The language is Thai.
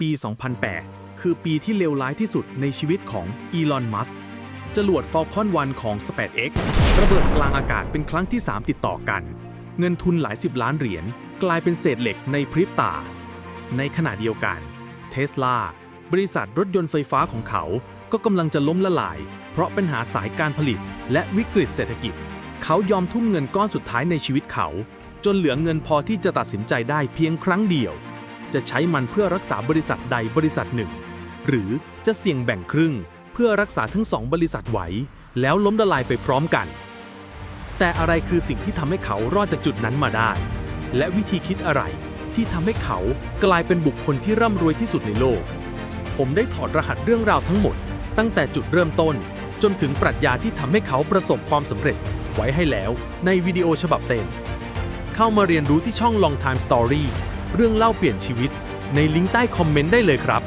ปี 2008 คือปีที่เลวร้ายที่สุดในชีวิตของอีลอน มัสก์จรวด Falcon 1 ของ SpaceX ระเบิดกลางอากาศเป็นครั้งที่ 3 ติดต่อกัน เงินทุนหลายสิบล้านเหรียญกลายเป็นเศษเหล็กในพริบตา ในขณะเดียวกันเทสลาบริษัทรถยนต์ไฟฟ้าของเขาก็กำลังจะล้มละลาย เพราะปัญหาสายการผลิตและวิกฤตเศรษฐกิจ เขายอมทุ่มเงินก้อนสุดท้ายในชีวิตเขา จนเหลือเงินพอที่จะตัดสินใจได้เพียงครั้งเดียว จะใช้มันเพื่อรักษาบริษัทใดบริษัทหนึ่ง หรือจะเสี่ยงแบ่งครึ่ง เพื่อรักษาทั้งสองบริษัทไว้ แล้วล้มละลายไปพร้อมกัน แต่อะไรคือสิ่งที่ทำให้เขารอดจากจุดนั้นมาได้ และวิธีคิดอะไรที่ทำให้เขากลายเป็นบุคคลที่ร่ำรวยที่สุดในโลก ผมได้ถอดรหัสเรื่องราวทั้งหมด ตั้งแต่จุดเริ่มต้น จนถึงปรัชญาที่ทำให้เขาประสบความสำเร็จ ไว้ให้แล้วในวิดีโอฉบับเต็ม เข้ามาเรียนรู้ที่ช่อง Long Time Story เรื่องเล่าเปลี่ยนชีวิตในลิงก์ใต้คอมเมนต์ได้เลยครับ